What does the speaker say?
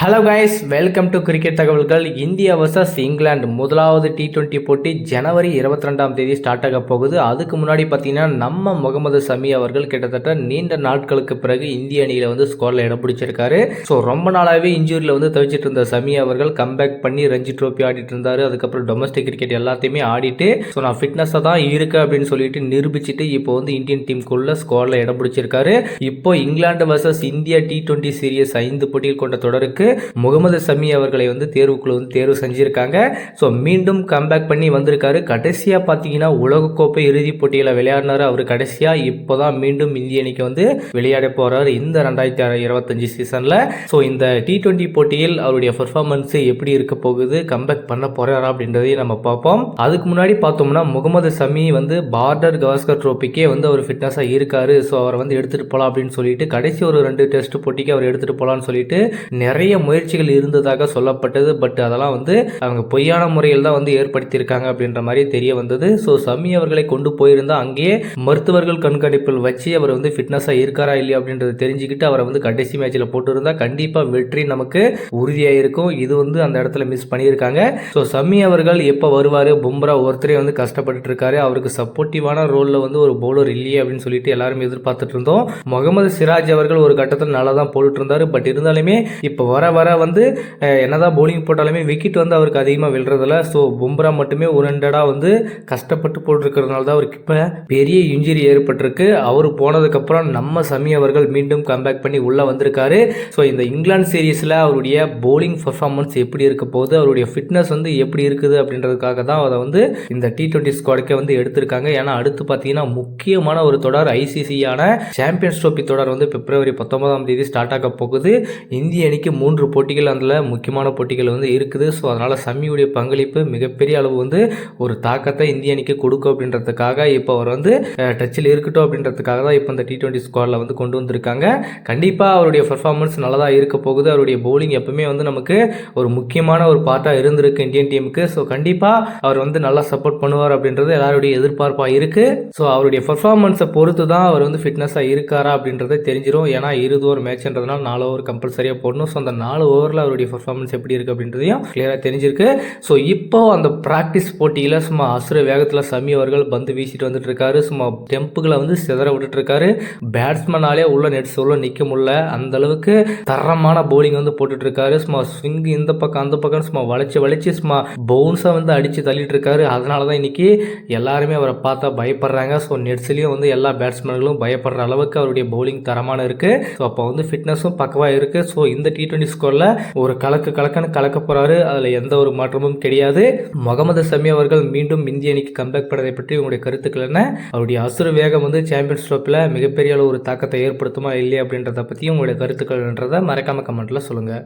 Hello guys welcome to cricket தகவல்கள். India versus England முதலாவது T twenty போட்டி ஜனவரி இருபத்தி ரெண்டாம் தேதி ஸ்டார்ட் ஆக போகுது. அதுக்கு முன்னாடி பார்த்தீங்கன்னா நம்ம முகமது சமி அவர்கள் கிட்டத்தட்ட நீண்ட நாட்களுக்கு பிறகு இந்திய அணியில் வந்து ஸ்கோரில் இடம் பிடிச்சிருக்காரு. ஸோ ரொம்ப நாளாகவே இன்ஜூரியில் வந்து தவிச்சிட்டு இருந்த சமி அவர்கள் கம்பேக் பண்ணி ரஞ்சி ட்ரோஃபி ஆடிட்டு இருந்தார். அதுக்கப்புறம் டொமஸ்டிக் கிரிக்கெட் எல்லாத்தையுமே ஆடிட்டு ஸோ நான் ஃபிட்னஸாக தான் இருக்கு அப்படின்னு சொல்லிட்டு நிரூபிச்சுட்டு இப்போ வந்து இந்தியன் டீமுக்குள்ள ஸ்கோரில் இடம் பிடிச்சிருக்காரு. இப்போ England versus India T twenty series ஐந்து போட்டிகள் கொண்ட தொடருக்கு முகமது சமி அவர்களை வந்து தேர்வுக்குழு வந்து தேர்வு செஞ்சுருக்காங்க. ஸோ மீண்டும் கம்பேக் பண்ணி வந்திருக்காரு. கடைசியாக பார்த்தீங்கன்னா உலகக்கோப்பை இறுதிப் போட்டியில் விளையாடினார் அவர். கடைசியாக இப்போ தான் மீண்டும் இந்திய அணிக்கு வந்து விளையாட போகிறார் இந்த ரெண்டாயிரத்தி இருபத்தஞ்சு சீசனில் ஸோ இந்த டி ட்வெண்ட்டி போட்டியில் அவருடைய பெர்ஃபார்மன்ஸ் எப்படி இருக்க போகுது கம்பேக் பண்ண போகிறாரா அப்படின்றதையும் நம்ம பார்ப்போம். அதுக்கு முன்னாடி பார்த்தோம்னா முகமது சமி வந்து பார்டர் கவாஸ்கர் ட்ரோபிக்கே வந்து அவர் ஃபிட்னஸாக இருக்காரு. ஸோ அவரை வந்து எடுத்துகிட்டு போகலாம் அப்படின்னு சொல்லிட்டு கடைசி ஒரு ரெண்டு டெஸ்ட் போட்டிக்கு அவர் எடுத்துகிட்டு போகலான்னு சொல்லிட்டு நிறைய முயற்சிகள் இருந்ததாக சொல்லப்பட்டது பட் அதெல்லாம் வந்து அவங்க பொய்யான முறையில் தான் வந்து ஏற்படுத்தியிருக்காங்க அப்படின்ற மாதிரி தெரிய வந்தது. ஸோ சமி அவர்களை கொண்டு போயிருந்தால் அங்கேயே மருத்துவர்கள் கண்காணிப்பில் வச்சு அவர் வந்து ஃபிட்னஸாக இருக்காரா இல்லையா அப்படின்றத தெரிஞ்சுக்கிட்டு அவரை வந்து கடைசி மேட்ச்சில் போட்டுருந்தால் கண்டிப்பாக வெற்றி நமக்கு உறுதியாக இருக்கும். இது வந்து அந்த இடத்துல மிஸ் பண்ணியிருக்காங்க. ஸோ சமி அவர்கள் எப்போ வருவார்? பும்ரா ஒருத்தரே வந்து கஷ்டப்பட்டு இருக்காரு. அவருக்கு சப்போர்ட்டிவான ரோலில் வந்து ஒரு பவுலர் இல்லையே அப்படின்னு சொல்லிட்டு எல்லாருமே எதிர்பார்த்துட்டு இருந்தோம். முகமது சிராஜ் அவர்கள் ஒரு கட்டத்தில் நல்லா தான் போட்டுட்டு இருந்தார். பட் இருந்தாலுமே இப்போ வர வர வந்து என்னதான் பவுலிங் போட்டாலுமே விக்கெட் வந்து அவருக்கு அதிகமாக விழுறதில்ல. ஸோ பும்ரா மட்டுமே ஒரு ஹண்ட்ரடாக வந்து கஷ்டப்பட்டு போட்டிருக்கிறதுனால தான் அவருக்கு இப்போ பெரிய இன்ஜுரி ஏற்பட்டிருக்கு. அவர் போனதுக்கப்புறம் நம்ம சமி அவர்கள் மீண்டும் கம்பேக் பண்ணி உள்ளே வந்திருக்காரு. ஸோ இந்த இங்கிலாந்து சீரீஸில் அவருடைய பவுலிங் பர்ஃபார்மன்ஸ் எப்படி இருக்க போகுது அவருடைய ஃபிட்னஸ் வந்து எப்படி இருக்குது அப்படின்றதுக்காக தான் அதை வந்து இந்த டி ட்வெண்ட்டி ஸ்குவாடுக்கே வந்து எடுத்திருக்காங்க. ஏன்னா அடுத்து பார்த்தீங்கன்னா முக்கியமான ஒரு தொடர் ஐசிசியான சாம்பியன்ஸ் ட்ரோஃபி தொடர் வந்து பிப்ரவரி பத்தொன்பதாம் தேதி ஸ்டார்ட் ஆக போகுது. இந்திய அணிக்கு மூன்று போட்டிகள் அதில் முக்கியமான போட்டிகள் வந்து இருக்குது. ஸோ அதனால் சம்மியுடைய பங்களிப்பு மிகப்பெரிய அளவு வந்து ஒரு தாக்கத்தை இந்திய அணிக்கு கொடுக்கும் அப்படின்றதுக்காக இப்போ அவர் வந்து டச்சில் இருக்கட்டும் அப்படின்றதுக்காக தான் இப்போ இந்த டி டுவெண்ட்டி ஸ்குவாடில் வந்து கொண்டு வந்திருக்காங்க. கண்டிப்பாக அவருடைய பர்ஃபார்மன்ஸ் நல்லதாக இருக்க போகுது. அவருடைய பவுலிங் எப்பவுமே வந்து நமக்கு ஒரு முக்கியமான ஒரு பார்ட்டாக இருந்திருக்கு இந்தியன் டீமுக்கு ஸோ கண்டிப்பாக அவர் வந்து நல்லா சப்போர்ட் பண்ணுவார் அப்படின்றது எல்லாருடைய எதிர்பார்ப்பாக இருக்குது ஸோ அவருடைய பர்ஃபார்மன்ஸை பொறுத்து தான் அவர் வந்து ஃபிட்னஸாக இருக்காரா அப்படின்றத தெரிஞ்சிடும் ஏன்னா இருபது ஒரு மேட்ச்ன்றதுனால நாலு ஓவர் கம்பல்சரியாக போடணும். ஸோ அந்த நாலு ஓவரில் அவருடைய பர்ஃபார்மன்ஸ் எப்படி இருக்குது அப்படின்றதையும் கிளியராக தெரிஞ்சிருக்கு. ஸோ இப்போ அந்த ப்ராக்டிஸ் போட்டியில் சும்மா அசுர வேகத்தில் சமி அவர்கள் பந்து வீசிட்டு வந்துட்டு இருக்காரு. சும்மா டெம்புகளை வந்து சிதற விட்டுட்டு இருக்காரு. பேட்ஸ்மேனாலே உள்ள நெட்ஸ் உள்ள நிற்க முடியல. அந்த அளவுக்கு தரமான பவுலிங் வந்து போட்டுட்டு இருக்காரு. சும்மா ஸ்விங் இந்த பக்கம் அந்த பக்கம் சும்மா வளைச்சு வளைச்சு சும்மா பவுன்ஸாக வந்து அடித்து தள்ளிட்டு இருக்காரு. அதனால தான் இன்னைக்கு எல்லாருமே அவரை பார்த்தா பயப்படுறாங்க. ஸோ நெட்ஸ்லேயும் வந்து எல்லா பேட்ஸ்மேன்களும் பயப்படுற அளவுக்கு அவருடைய பவுலிங் தரமான இருக்கு. ஸோ அப்போ வந்து ஃபிட்னஸும் பக்கவாக இருக்கு. ஸோ இந்த டி டுவெண்ட்டி ஸ்கோரில் ஒரு கலக்கு கலக்கன்னு கலக்க போறாரு. அதில் எந்த ஒரு மாற்றமும் கிடையாது. முகமது சமி அவர்கள் மீண்டும் இந்திய அணிக்கு கம்பேக் பண்ணதை பற்றி உங்களுடைய கருத்துக்கள் என்ன? அவருடைய அசுர வேகம் வந்து சாம்பியன்ஸ் ட்ரோப்பில் மிகப்பெரிய அளவு ஒரு தாக்கத்தை ஏற்படுத்துமா இல்லையா அப்படின்றத பற்றியும் உங்களுடைய கருத்துக்கள்ன்றதை மறக்காம கமெண்ட்ல சொல்லுங்க.